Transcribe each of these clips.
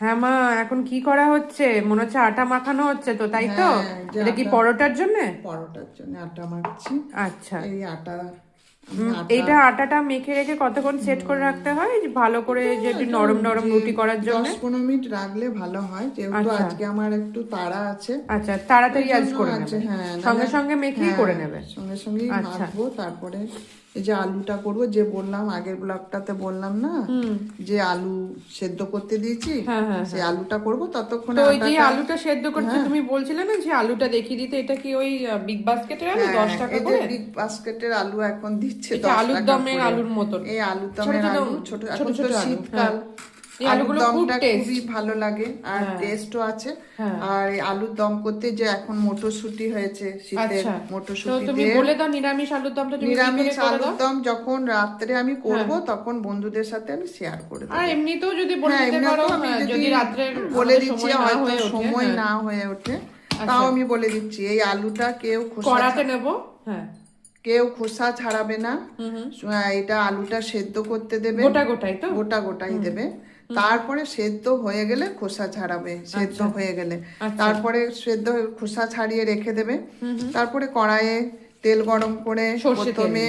হ্যাঁ মা এখন কি করা হচ্ছে? মনে হচ্ছে আটা মাখানো হচ্ছে তো তাই তো? হ্যাঁ, এটা কি পরোটার জন্য? পরোটার জন্য আটা মাখছি। আচ্ছা। এই আটা এইটা আটাটা মেখে রেখে কতক্ষণ সেট করে রাখতে হয়? যে ভালো করে যে একটু নরম নরম রুটি করার জন্য? দশ পনেরো মিনিট রাখলে ভালো হয় যেহেতু আজকে আমার একটু তাড়া আছে। আচ্ছা তাড়াতাড়ি আজ করে নেবে। হ্যাঁ, সঙ্গে সঙ্গে মেখেই হ্যাঁ, করে নেবে। সঙ্গে সঙ্গেই আচ্ছা। মাখবো তারপরে এই যে আলুটা করব যে বললাম আগের ব্লগটাতে বললাম না যে আলু সেদ্ধ করতে দিয়েছি হ্যাঁ, সেই আলুটা করব ততক্ষণে ওই যে আলুটা সেদ্ধ করছে তুমি বলছিলে না যে আলুটা দেখিয়ে দিতে এটা কি ওই বিগ বাস্কেটের আলু দশ টাকা এই যে করে? বিগ বাস্কেটের আলু এখন দিচ্ছে। দশ আলুর দমের আলুর মতন। এই আলুর দমের আলু ছোট ছোট ছোট শীতকাল। আলুর দমটা খুবই ভালো লাগে আর টেস্টও আছে। হ্যাঁ। আর এই আলুর দম করতে যে এখন মটরশুটি হয়েছে শীতের আচ্ছা। মটরশুটি তুমি বলে দাও নিরামিষ আলুর দমটা তুমি নিরামিষ আলুর দম যখন রাত্রে আমি করব হ্যাঁ। তখন বন্ধুদের সাথে আমি শেয়ার করে দেবো। আর এমনিতেও যদি বলে হ্যাঁ দিতে পারো হ্যাঁ, যদি রাত্রে বলে দিচ্ছি হয়তো সময় হ্যাঁ। না হয়ে ওঠে তাও আমি বলে দিচ্ছি এই আলুটা কেউ কড়াতে নেব? হ্যাঁ। কেউ খোসা ছাড়াবে না। এটা আলুটা সেদ্ধ করতে দেবে। গোটা গোটাই তো? গোটা গোটাই দেবে। তারপরে সেদ্ধ হয়ে গেলে খোসা ছাড়াবে। সেদ্ধ আচ্ছা। হয়ে গেলে। তারপরে সেদ্ধ খোসা ছাড়িয়ে রেখে দেবে। তারপরে কড়াইয়ে তেল গরম করে প্রথমে?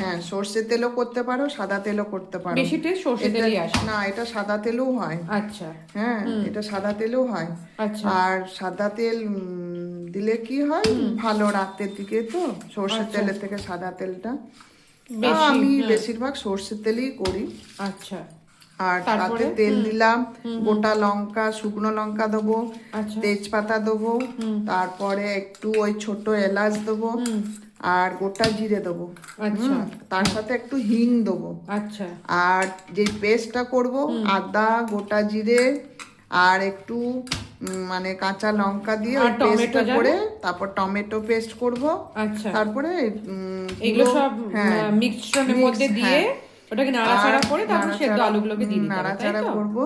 হ্যাঁ সর্ষে তেলও করতে পারো সাদা তেলও করতে পারো। বেশি টেস্ট সর্ষে তেলই আসে। না এটা সাদা তেলও হয়। আচ্ছা। হ্যাঁ এটা সাদা তেলও হয়। আচ্ছা। আর সাদা তেল দিলে কি হয়? ভালো রাতের দিকে তো সর্ষের আচ্ছা। তেলের থেকে সাদা তেলটা। আমি বেশিরভাগ সর্ষের তেলই করি। আচ্ছা। আর তাতে তেল দিলাম গোটা লঙ্কা শুকনো লঙ্কা দেবো আচ্ছা। তেজপাতা দেবো তারপরে একটু ওই ছোট এলাচ দেবো আর গোটা জিরে দেবো। আচ্ছা। তার সাথে একটু হিং দেবো। আচ্ছা। আর যে পেস্টটা করব আদা গোটা জিরে আর একটু মানে কাঁচা লঙ্কা দিয়ে ওই টমেটো করে তারপর টমেটো পেস্ট করব। আচ্ছা। তারপরে এগুলো সব হ্যাঁ মিক্সচারের মধ্যে দিয়ে ওটাকে নাড়াচাড়া করে তারপর সেদ্ধ আলুগুলোকে দিয়ে নাড়াচাড়া করব।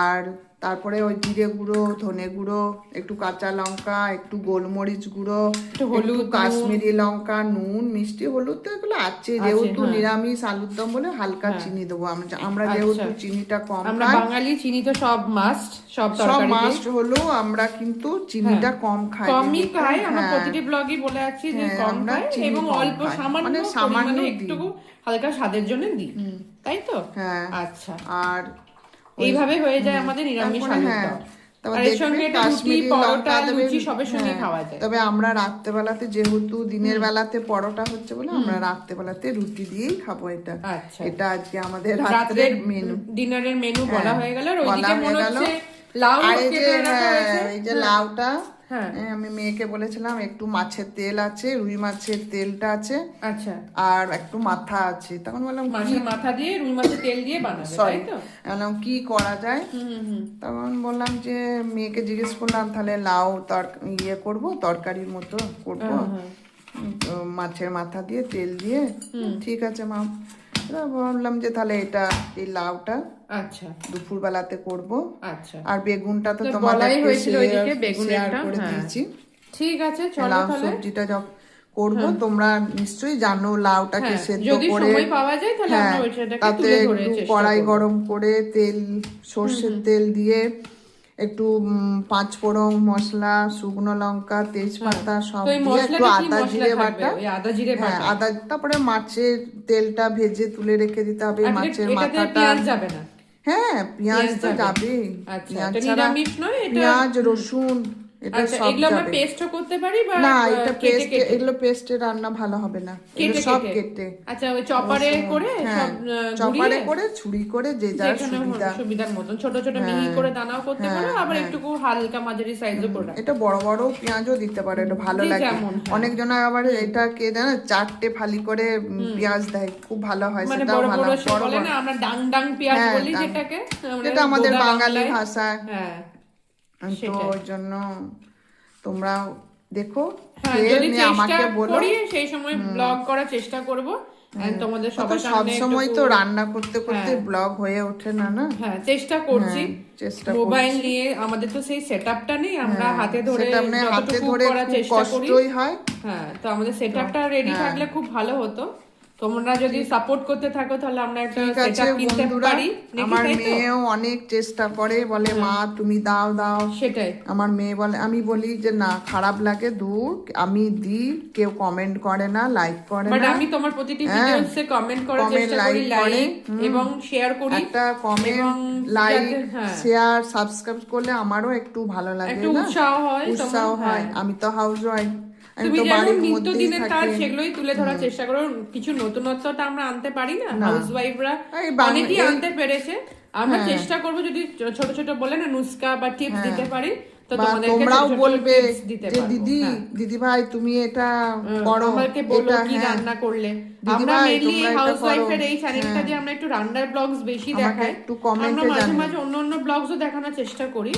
আর তারপরে ওই জিরে গুঁড়ো ধনে গুঁড়ো একটু কাঁচা লঙ্কা একটু গোলমরিচ গুঁড়ো একটু হলুদ, কাশ্মীরি লঙ্কা নুন মিষ্টি হলুদ তো এগুলো আছে। যেহেতু হ্যাঁ। নিরামিষ আলুর দম বলে হালকা চিনি দেবো আমরা। আচ্ছা। যেহেতু চিনিটা কম আমরা বাঙালি চিনি তো সব মাস্ট সব সব মাস্ট হলেও আমরা কিন্তু চিনিটা কম খাই। কমই খাই। আমরা হ্যাঁ। প্রতিটি ব্লগই বলে আছি যে হ্যাঁ, কম খাই এবং অল্প সামান্য মানে সামান্য একটু হালকা স্বাদের জন্য দিই। তাই তো? হ্যাঁ। আচ্ছা। আর এইভাবে হয়ে যায় আমাদের নিরামিষ হ্যাঁ হ্যাঁ। তবে আমরা রাত্রেবেলাতে যেহেতু দিনের বেলাতে পরোটা হচ্ছে বলে আমরা রাত্রেবেলাতে রুটি দিয়েই খাব এটা। আচ্ছা। এটা আজকে আমাদের রাত্রের মেনু ডিনারের মেনু বলা হয়ে গেল। বলা হয়ে গেল। হচ্ছে লাউ আর এই যে কেটে রাখা হ্যাঁ, হয়েছে? এই যে লাউটা হ্যাঁ। হ্যাঁ, আমি মেয়েকে বলেছিলাম একটু মাছের তেল আছে রুই মাছের তেলটা আছে আচ্ছা। আর একটু মাথা আছে। তখন বললাম কি? মাছের মাথা দিয়ে রুই মাছের তেল দিয়ে বানাবে তাই তো? বললাম কি করা যায়? তখন বললাম যে মেয়েকে জিজ্ঞেস করলাম তাহলে লাউ তর ইয়ে করব তরকারির মতো করব? মাছের মাথা দিয়ে তেল দিয়ে ঠিক আছে মা। ভাবলাম যে তাহলে এটা এই লাউটা আচ্ছা। দুপুর বেলাতে করব। আচ্ছা। আর বেগুনটা তো তো তোমাদের বলাই হয়েছিল ওইদিকে বেগুনেরটা, করে হ্যাঁ। দিয়েছি। ঠিক আছে চলো তাহলে। সবজিটা যখন করব তোমরা নিশ্চয়ই জানো লাউটাকে হ্যাঁ, সেদ্ধ করে হ্যাঁ তাতে একটু কড়াই গরম করে তেল সর্ষের তেল দিয়ে একটু পাঁচ ফোড়ন মশলা শুকনো লঙ্কা তেজপাতা সব দিয়ে একটু আদা জিরে থাকবে? বাটা। আদা জিরে হ্যাঁ বাটা? আদা তারপরে মাছের তেলটা ভেজে তুলে রেখে দিতে হবে। মাছের মাথাটা পেঁয়াজ যাবে না? হ্যাঁ পেঁয়াজ তো যাবে। আচ্ছা পেঁয়াজ ছাড়া পেঁয়াজ রসুন এটা সব যাবে। পেস্টও করতে পারি বা না এটা পেস্ট এগুলো পেস্টে রান্না ভালো হবে না। কেটে সব কেটে? কেটে। আচ্ছা ওই চপারে করে হ্যাঁ সব চপারে করে ছুরি করে যে যার যেখানে সুবিধা। সুবিধার মতন। ছোট ছোট মিহি করে দানাও করতে পারো আবার একটু হালকা মাঝারি সাইজও করে এটা বড় বড় পেঁয়াজও দিতে পারে এটা ভালো লাগে। হ্যাঁ। অনেক জন আবার এটা কে জানো চারটে ফালি করে পেঁয়াজ দেয় খুব ভালো হয় মানে সেটাও ভালো। বড় বড় আমরা ডাং ডাং পেঁয়াজ হ্যাঁ, বলি যেটাকে এটা আমাদের বাঙালি ভাষায় হ্যাঁ। তো ওই জন্য তোমরা দেখো হ্যাঁ আমাকে বলো। সেই সময় ব্লগ করার চেষ্টা করব। তোমাদের তো সবার সব সময় তো রান্না করতে করতে ব্লগ হয়ে ওঠে না না? হ্যাঁ চেষ্টা করছি। চেষ্টা মোবাইল নিয়ে আমাদের তো সেই সেটআপটা নেই। আমরা হাতে ধরে হাতে যতটুকু ধরে করার চেষ্টা করি। হয়। হ্যাঁ তো আমাদের সেটআপটা রেডি থাকলে খুব ভালো হতো। তোমরা যদি সাপোর্ট করতে থাকো তাহলে আমরা একটা সেটআপ কিনতে পারি। আমার মেয়েও অনেক চেষ্টা করে বলে মা তুমি দাও দাও। সেটাই। আমার মেয়ে বলে আমি বলি যে না খারাপ লাগে দু আমি দিই কেউ কমেন্ট করে না লাইক করে বাট না। আমি তোমার প্রতিটি হ্যাঁ। ভিডিওসে কমেন্ট করার চেষ্টা করি লাইক এবং শেয়ার করি একটা কমেন্ট লাইক হ্যাঁ। শেয়ার সাবস্ক্রাইব করলে আমারও একটু ভালো লাগে না? একটু উৎসাহ হয় উৎসাহ হয়। হ্যাঁ। আমি তো হাউস ওয়াইফ তুমি যেমন বাড়ির নিত্য মধ্যেই দিনের কাজ সেগুলোই তুলে ধরার চেষ্টা করো। কিছু নতুনত্বটা আমরা আনতে পারি না? হাউস ওয়াইফরা এই অনেকেই আনতে পেরেছে। আমরা চেষ্টা করব যদি ছোট ছোট বলে না নুস্কা বা টিপস দিতে পারি তো তোমরাও বলবে যে দিদি হ্যাঁ। দিদি ভাই তুমি এটা করো। আমাকে বলো কি হ্যাঁ। রান্না করলে। আমরা মেইনলি তোমরা এটা হাউস করো। ওয়াইফের এই চ্যানেলটা দিয়ে আমরা একটু রান্নার ব্লগস বেশি দেখাই। একটু comment আমরা মাঝে মাঝে অন্য অন্য ব্লগসও দেখানোর চেষ্টা করি।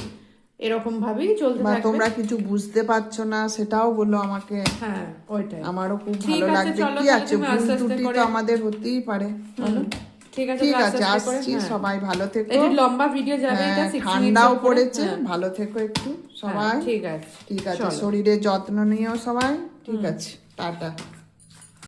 এরকম ভাবেই চলতে থাকবে। তোমরা কিছু বুঝতে পারছ না সেটাও বলো আমাকে। হ্যাঁ ওইটাই। আমারও খুব ভালো লাগবে কি আছে? ভুল ত্রুটি তো আমাদের হতেই পারে। ঠিক আছে ঠিক আসছি। হ্যাঁ। সবাই ভালো থেকো। একটু লম্বা ভিডিও যাবে এটা হ্যাঁ, 6 ঠান্ডাও পড়েছে। হ্যাঁ, ভালো থেকো একটু সবাই। ঠিক আছে। ঠিক আছে চলো। শরীরের যত্ন নিও সবাই। ঠিক আছে টাটা।